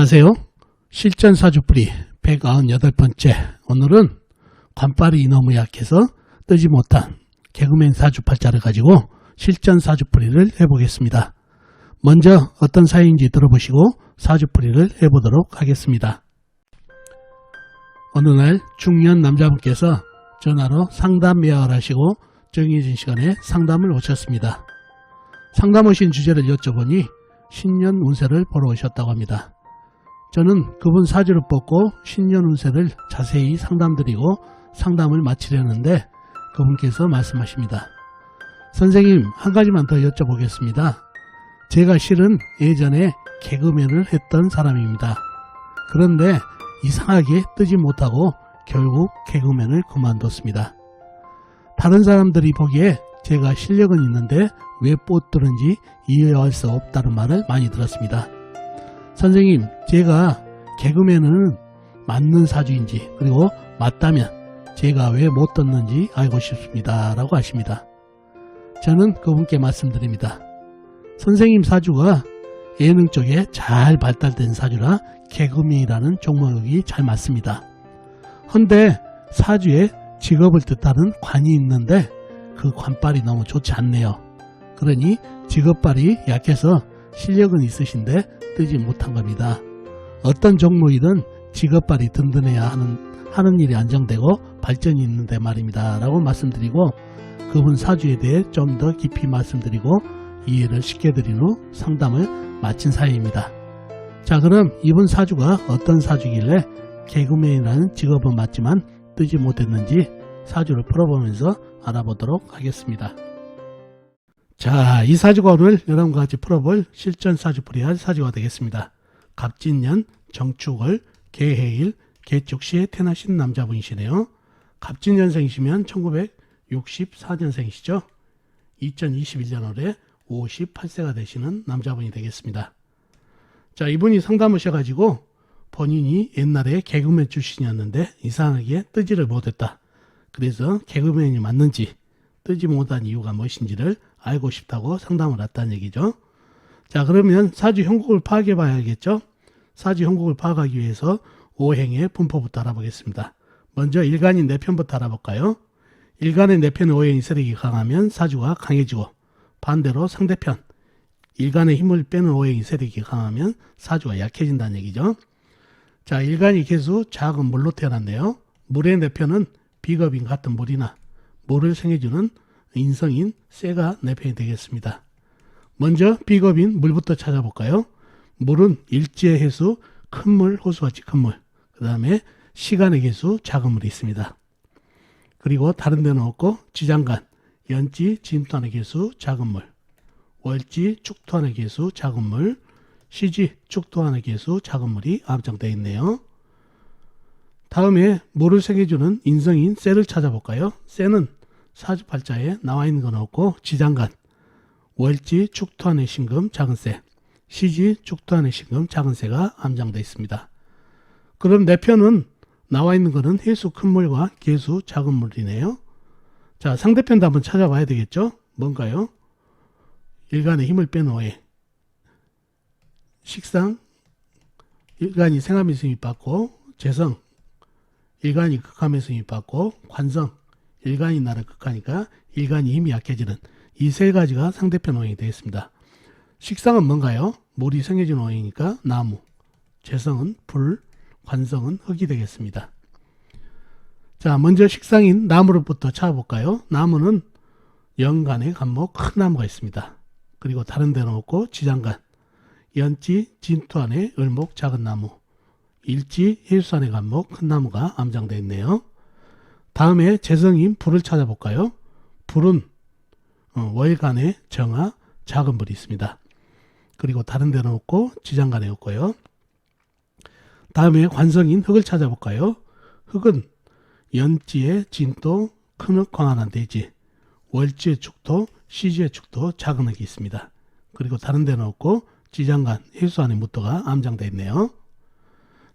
안녕하세요. 실전사주뿌리 198번째. 오늘은 관빨이 너무 약해서 뜨지 못한 개그맨 사주팔자를 가지고 실전사주뿌리를 해보겠습니다. 먼저 어떤 사연인지 들어보시고 사주뿌리를 해보도록 하겠습니다. 어느 날 중년 남자분께서 전화로 상담 예약을 하시고 정해진 시간에 상담을 오셨습니다. 상담 오신 주제를 여쭤보니 신년 운세를 보러 오셨다고 합니다. 저는 그분 사주를 뽑고 신년 운세를 자세히 상담드리고 상담을 마치려는데 그분께서 말씀하십니다. 선생님, 한 가지만 더 여쭤보겠습니다. 제가 실은 예전에 개그맨을 했던 사람입니다. 그런데 이상하게 뜨지 못하고 결국 개그맨을 그만뒀습니다. 다른 사람들이 보기에 제가 실력은 있는데 왜 못 뜨는지 이해할 수 없다는 말을 많이 들었습니다. 선생님, 제가 개그맨은 맞는 사주인지 그리고 맞다면 제가 왜 못 떴는지 알고 싶습니다. 라고 하십니다. 저는 그분께 말씀드립니다. 선생님 사주가 예능 쪽에 잘 발달된 사주라 개그맨이라는 종목이 잘 맞습니다. 헌데 사주에 직업을 뜻하는 관이 있는데 그 관빨이 너무 좋지 않네요. 그러니 직업발이 약해서 실력은 있으신데 뜨지 못한 겁니다. 어떤 종목이든 직업발이 든든해야 하는, 하는 일이 안정되고 발전이 있는데 말입니다. 라고 말씀드리고 그분 사주에 대해 좀 더 깊이 말씀드리고 이해를 시켜드린 후 상담을 마친 사이입니다. 자 그럼 이분 사주가 어떤 사주길래 개그맨이라는 직업은 맞지만 뜨지 못했는지 사주를 풀어보면서 알아보도록 하겠습니다. 자, 이 오늘 여러분과 같이 풀어볼 실전 사주 풀이할 사주가 되겠습니다. 갑진년, 정축월, 개해일, 개축시에 태어나신 남자분이시네요. 갑진년생이시면 1964년생이시죠. 2021년 올해 58세가 되시는 남자분이 되겠습니다. 자, 이분이 상담 오셔가지고 본인이 옛날에 개그맨 출신이었는데 이상하게 뜨지를 못했다. 그래서 개그맨이 맞는지 뜨지 못한 이유가 무엇인지를 알고 싶다고 상담을 왔다는 얘기죠. 자 그러면 사주 형국을 파악해 봐야겠죠. 사주 형국을 파악하기 위해서 오행의 분포부터 알아보겠습니다. 먼저 일간인 내편부터 알아볼까요? 일간의 내편 오행이 세력이 강하면 사주가 강해지고 반대로 상대편 일간의 힘을 빼는 오행이 세력이 강하면 사주가 약해진다는 얘기죠. 자, 일간이 개수 작은 물로 태어났네요. 물의 내편은 비겁인 같은 물이나 물을 생해주는 인성인 쇠가 내 편이 되겠습니다. 먼저 비겁인 물부터 찾아볼까요? 물은 일지의 해수 큰 물, 호수같이 큰 물. 그 다음에 시간의 개수 작은 물이 있습니다. 그리고 다른 데는 없고 지장간, 연지, 진토안의 개수 작은 물. 월지, 축토안의 개수 작은 물. 시지, 축토안의 개수 작은 물이 암장되어 있네요. 다음에 물을 생겨주는 인성인 쇠를 찾아볼까요? 쇠는 사주팔자에 나와 있는 건 없고 지장간, 월지, 축토안의 신금, 작은 쇠, 시지, 축토안의 신금, 작은 쇠가 암장되어 있습니다. 그럼 내 편은 나와 있는 거는 해수 큰 물과 개수 작은 물이네요. 자, 상대편도 한번 찾아봐야 되겠죠? 뭔가요? 일간의 힘을 빼놓에 식상, 일간이 생암의 승이 받고 재성, 일간이 극함의 승이 받고 관성, 일간이 나를 극하니까 일간이 힘이 약해지는 이 세 가지가 상대편 오행이 되겠습니다. 식상은 뭔가요? 물이 생겨진 오행이니까 나무, 재성은 불, 관성은 흙이 되겠습니다. 자, 먼저 식상인 나무로부터 찾아볼까요? 나무는 연간의 간목 큰 나무가 있습니다. 그리고 다른 데는 없고 지장간, 연지, 진토 안에 을목 작은 나무, 일지, 해수 안에 간목 큰 나무가 암장되어 있네요. 다음에 재성인 불을 찾아볼까요? 불은 어, 월간에 정화 작은 불이 있습니다. 그리고 다른 데는 없고 지장간에 없고요. 다음에 관성인 흙을 찾아볼까요? 흙은 연지의 진도, 큰 흙, 광활한 대지, 월지의 축토, 시지의 축토, 작은 흙이 있습니다. 그리고 다른 데는 없고 지장간, 해수 안에 무토가 암장되어 있네요.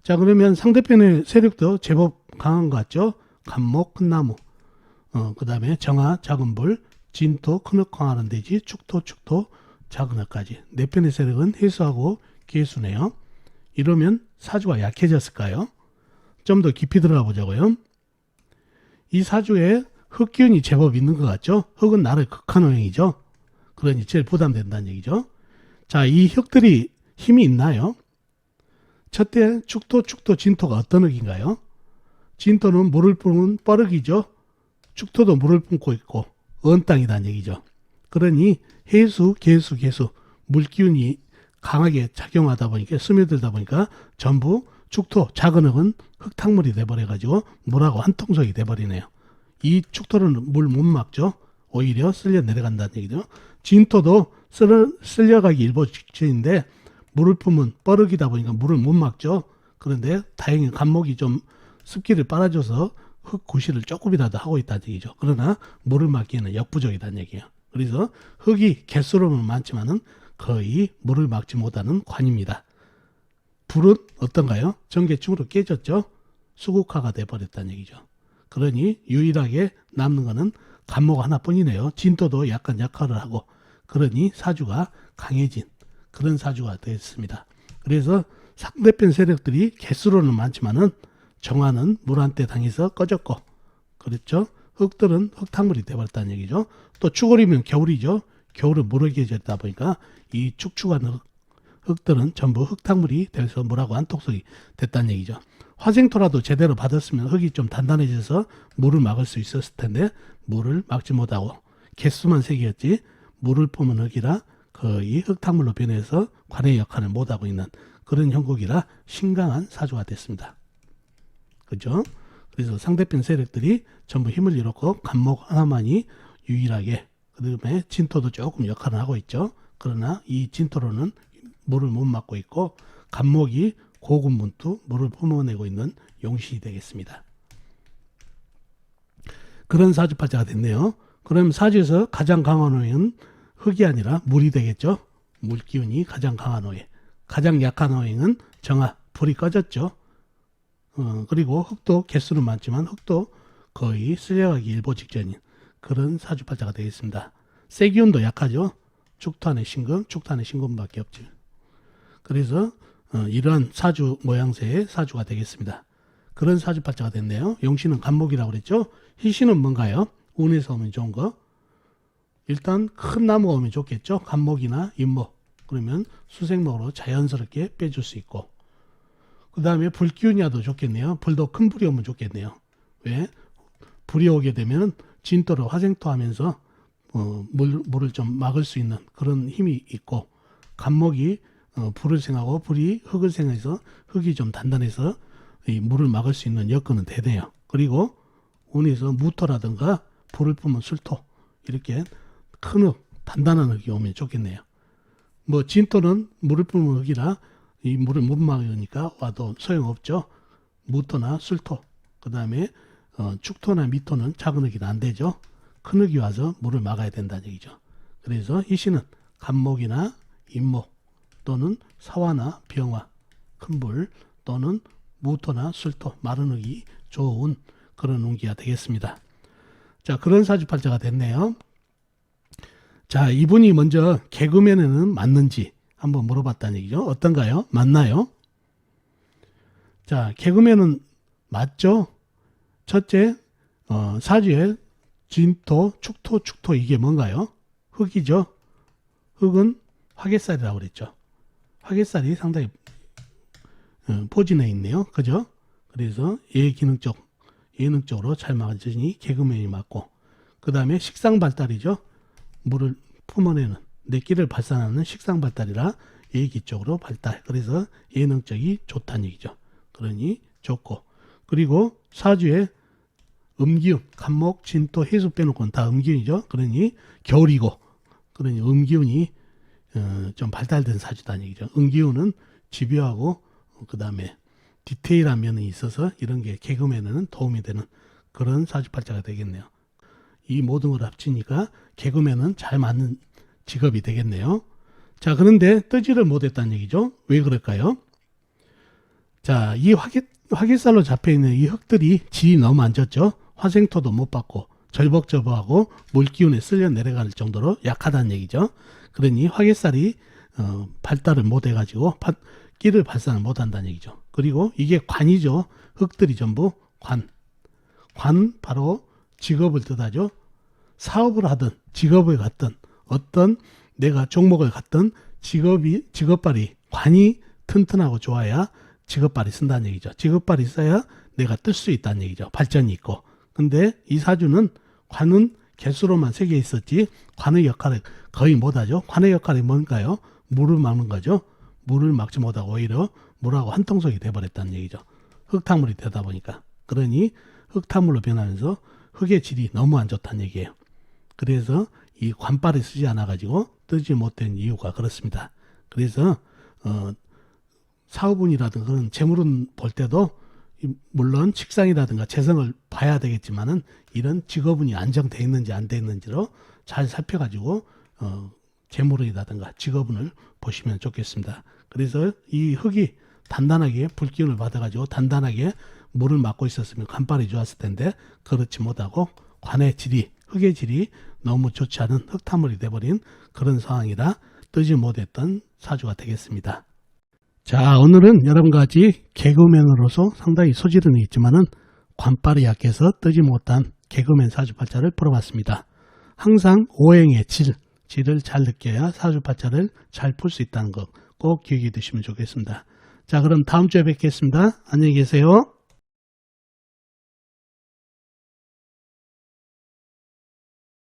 자 그러면 상대편의 세력도 제법 강한 것 같죠? 간목, 큰 나무, 어, 그 다음에 정화, 작은 불, 진토, 큰 흙, 광활한 대지, 축토, 축토, 작은 흙까지. 네 편의 세력은 해수하고 개수네요. 이러면 사주가 약해졌을까요? 좀 더 깊이 들어가 보자고요. 이 사주에 흑기운이 제법 있는 것 같죠? 흑은 나를 극한 호행이죠. 그러니 제일 부담된다는 얘기죠. 자, 이 흑들이 힘이 있나요? 첫째, 축토, 축토, 진토가 어떤 흑인가요? 진토는 물을 뿜은 뻐르기죠. 축토도 물을 뿜고 있고 언땅이다는 얘기죠. 그러니 해수, 개수, 개수 물기운이 강하게 작용하다 보니까 스며들다 보니까 전부 축토 작은 흙은 흙탕물이 돼버려 가지고 물하고 한 통속이 돼버리네요. 이 축토는 물 못 막죠. 오히려 쓸려 내려간다는 얘기죠. 진토도 쓸려, 쓸려가기 일보 직전인데 물을 품은 뻐르기다 보니까 물을 못 막죠. 그런데 다행히 간목이 좀 습기를 빨아줘서 흙 구실을 조금이라도 하고 있다는 얘기죠. 그러나 물을 막기에는 역부족이다는 얘기예요. 그래서 흙이 개수로는 많지만은 거의 물을 막지 못하는 관입니다. 불은 어떤가요? 전개축으로 깨졌죠. 수국화가 돼버렸다는 얘기죠. 그러니 유일하게 남는 거는 간목 하나뿐이네요. 진토도 약간 약화를 하고 그러니 사주가 강해진 그런 사주가 됐습니다. 그래서 상대편 세력들이 개수로는 많지만은 정화는 물한때 당해서 꺼졌고 그렇죠. 흙들은 흙탕물이 돼버렸다는 얘기죠. 또 추월이면 겨울이죠. 겨울은 물을 개졌다 보니까 이 축축한 흙, 흙들은 전부 흙탕물이 돼서 물하고 한톡속이 됐다는 얘기죠. 화생토라도 제대로 받았으면 흙이 좀 단단해져서 물을 막을 수 있었을 텐데 물을 막지 못하고 개수만 세 개였지 물을 뿜은 흙이라 거의 흙탕물로 변해서 관의 역할을 못하고 있는 그런 형국이라 심각한 사주가 됐습니다. 그죠? 그래서 상대편 세력들이 전부 힘을 잃었고 간목 하나만이 유일하게 그다음에 진토도 조금 역할을 하고 있죠. 그러나 이 진토로는 물을 못 막고 있고 간목이 고군분투 물을 뿜어내고 있는 용신이 되겠습니다. 그런 사주팔자가 됐네요. 그럼 사주에서 가장 강한 호행은 흙이 아니라 물이 되겠죠. 물기운이 가장 강한 호행. 가장 약한 호행은 정화, 불이 꺼졌죠. 어, 그리고 흙도 개수는 많지만 흙도 거의 쓸려가기 일보 직전인 그런 사주팔자가 되겠습니다. 세기운도 약하죠. 축탄의 신금, 축탄의 신금밖에 없죠. 그래서 어, 이러한 사주 모양새의 사주가 되겠습니다. 그런 사주팔자가 됐네요. 용신은 간목이라고 그랬죠. 희신은 뭔가요? 운에서 오면 좋은 거. 일단 큰 나무가 오면 좋겠죠. 간목이나 인목. 그러면 수생목으로 자연스럽게 빼줄 수 있고. 그 다음에 불 기운이라도 좋겠네요. 불도 큰 불이 오면 좋겠네요. 왜? 불이 오게 되면 진토로 화생토 하면서 어, 물, 물을 좀 막을 수 있는 그런 힘이 있고 간목이 어, 불을 생하고 불이 흙을 생해서 흙이 좀 단단해서 이 물을 막을 수 있는 여건은 되네요. 그리고 운에서 무토라든가 불을 뿜은 술토 이렇게 큰 흙, 단단한 흙이 오면 좋겠네요. 뭐 진토는 물을 뿜은 흙이라 이 물을 못 막으니까 와도 소용없죠. 무토나 술토 그 다음에 어, 축토나 미토는 작은 흙이 안 되죠. 큰 흙이 와서 물을 막아야 된다는 얘기죠. 그래서 희신은 간목이나 인목 또는 사화나 병화, 큰 불 또는 무토나 술토, 마른 흙이 좋은 그런 운기가 되겠습니다. 자, 그런 사주팔자가 됐네요. 자, 이분이 먼저 개그맨에는 맞는지 한번 물어봤다는 얘기죠. 어떤가요? 맞나요? 자, 개그맨은 맞죠? 첫째, 어, 사주에 진토, 축토, 축토 이게 뭔가요? 흙이죠. 흙은 화개살이라고 그랬죠. 화개살이 상당히 어, 포진해 있네요. 그죠? 그래서 예기능적, 예능적으로 잘 맞으니 개그맨이 맞고 그 다음에 식상 발달이죠. 물을 품어내는 내끼를 발산하는 식상 발달이라 예기 쪽으로 발달. 그래서 예능적이 좋다는 얘기죠. 그러니 좋고 그리고 사주에 음기운, 간목, 진토, 해수 빼놓고는 다 음기운이죠. 그러니 겨울이고 그러니 음기운이 어, 좀 발달된 사주다는 얘기죠. 음기운은 집요하고 그 다음에 디테일한 면이 있어서 이런 게 개그맨에는 도움이 되는 그런 사주팔자가 되겠네요. 이 모든 걸 합치니까 개그맨은 잘 맞는 직업이 되겠네요. 자, 그런데 뜨지를 못했다는 얘기죠. 왜 그럴까요? 자, 이 화개, 화개살로 잡혀있는 이 흙들이 질이 너무 안 좋죠. 화생토도 못 받고 절벅절벅하고 물기운에 쓸려 내려갈 정도로 약하다는 얘기죠. 그러니 화개살이 어, 발달을 못 해가지고 끼를 발산을 못한다는 얘기죠. 그리고 이게 관이죠. 흙들이 전부 관. 관 바로 직업을 뜻하죠. 사업을 하든 직업을 갖든 어떤 내가 종목을 갖든 직업이 직업발이 관이 튼튼하고 좋아야 직업발이 쓴다는 얘기죠. 직업발이 있어야 내가 뜰 수 있다는 얘기죠. 발전이 있고. 근데 이 사주는 관은 개수로만 세 개 있었지 관의 역할을 거의 못하죠. 관의 역할이 뭔가요? 물을 막는 거죠. 물을 막지 못하고 오히려 물하고 한통속이 돼버렸다는 얘기죠. 흙탕물이 되다 보니까. 그러니 흙탕물로 변하면서 흙의 질이 너무 안 좋다는 얘기예요. 그래서 이 관발을 쓰지 않아 가지고 뜨지 못된 이유가 그렇습니다. 그래서 어, 사업운이라든가 그런 재물은 볼 때도 이- 물론 식상이라든가 재성을 봐야 되겠지만은 이런 직업운이 안정돼 있는지 안 돼 있는지로 잘 살펴가지고 어, 재물운이라든가 직업운을 보시면 좋겠습니다. 그래서 이 흙이 단단하게 불기운을 받아가지고 단단하게 물을 막고 있었으면 간발이 좋았을 텐데 그렇지 못하고 관의 질이 흙의 질이 너무 좋지 않은 흙탕물이 돼버린 그런 상황이라 뜨지 못했던 사주가 되겠습니다. 자, 오늘은 여러 가지 개그맨으로서 상당히 소질은 있지만은 관발이 약해서 뜨지 못한 개그맨 사주팔자를 풀어봤습니다. 항상 오행의 질, 질을 잘 느껴야 사주팔자를 잘 풀 수 있다는 것 꼭 기억해 두시면 좋겠습니다. 자, 그럼 다음 주에 뵙겠습니다. 안녕히 계세요.